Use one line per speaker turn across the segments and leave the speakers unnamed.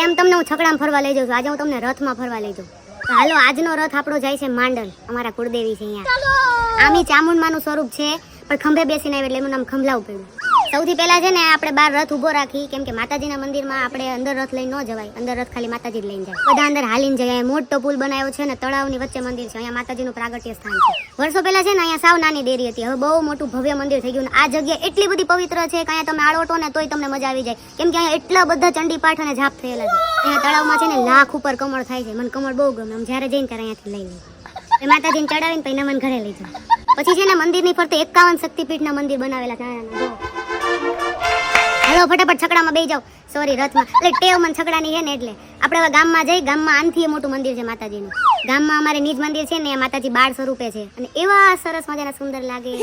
કાયમ તમને હું છકડામાં ફરવા લઈ જાઉં છું. આજે હું તમને રથમાં ફરવા લઈ જાઉં. હાલો, આજનો રથ આપણો જાય છે માંડલ. અમારા કુળદેવી છે અહીંયા. આમી ચામુંડમાનું સ્વરૂપ છે, પણ ખંભે બેસીને આવે એટલે એનું નામ ખંભલાવું પડ્યું. સૌથી પહેલા છે ને આપણે બાર રથ ઊભો રાખી, કેમ કે માતાજીના મંદિરમાં આપણે અંદર રથ લઈને ન જવાય. અંદર રથ ખાલી માતાજી જ લઈને જાય. બધા અંદર હાલીને જાય. મોટો પુલ બનાવ્યો છે ને તળાવની વચ્ચે મંદિર છે. અહીંયા માતાજીનું પ્રાગટ્ય સ્થાન છે. વર્ષો પહેલા છે ને અહીંયા સાવ નાની દેરી હતી. હવે બહુ મોટું ભવ્ય મંદિર થઈ ગયું આ જગ્યા એટલી બધી પવિત્ર છે કે અહીંયા તમે આળોટો ને તોય તમને મજા આવી જાય. કેમ કે અહીંયા એટલા બધા ચંડીપાઠ અને જાપ થયેલા છે. અહીંયા તળાવમાં છે ને લાખ ઉપર કમળ થાય છે. મને કમળ બહુ ગમે. આમ જ્યારે જઈને ત્યારે અહીંયાથી લઈ લઈ માતાજીને ચડાવીને પછી મને ઘરે લઈ જાઉં પછી છે ને મંદિરની ફરતે એકાવન શક્તિપીઠના મંદિર બનાવેલા છે. હાલો, ફટાફટ છકડામાં બેસી જાઓ. સોરી રથમાં. એટલે ટેવ મને છકડાની છે ને એટલે. આપણે હવે ગામમાં જઈ, ગામમાં આનથી મોટું મંદિર છે માતાજીનું. ગામમાં અમારે નિજ મંદિર છે ને માતાજી બાળ સ્વરૂપે છે. અને એવા સરસ મજાના સુંદર લાગે.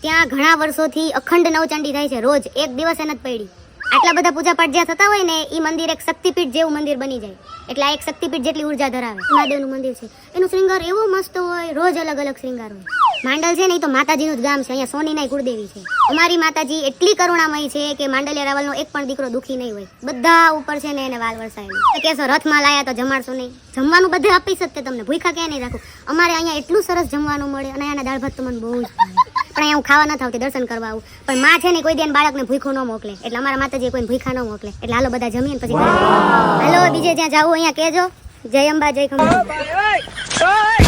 ત્યાં ઘણા વર્ષોથી અખંડ નવચંડી થાય છે. રોજ એક દિવસ એ નથી પડી. આટલા બધા પૂજા પાઠ જ્યાં થતા હોય ને એ મંદિર એક શક્તિપીઠ જેવું મંદિર બની જાય. એટલે આ એક શક્તિપીઠ જેટલી ઊર્જા ધરાવે. મહાદેવનું મંદિર છે. એનું શ્રૃંગાર એવો મસ્ત હોય, રોજ અલગ અલગ શ્રૃંગાર હોય. માંડલ છે ને તો માતાજીનું જ ગામ છે અહીંયા સોનીના કુળદેવી છે અમારી માતાજી એટલી કરુણામય છે કે માંડલિયા રાવલનો એક પણ દીકરો દુખી નહીં હોય બધા ઉપર છે ને એને વાલ વરસાય કેસો રથમાં લાયા તો જમાડશો નહીં જમવાનું બધે આપી શકતે તમને ભૂખા ક્યાં નહીં રાખું અમારે અહીંયા એટલું સરસ જમવાનું મળે અને અહીંયાના દાળ ભાત તો મને બહુ જ પણ અહીંયા હું ખાવા નથી આવતી દર્શન કરવા આવું પણ માં છે ને કોઈ દેન બાળકને ભૂખો ન મોકલે એટલે અમારા માતાજી કોઈ ભૂખા ન મોકલે એટલે હાલો બધા જમીએ પછી હાલો બીજે જ્યાં જવું અહીંયા કહેજો જય અંબા જય ખંભા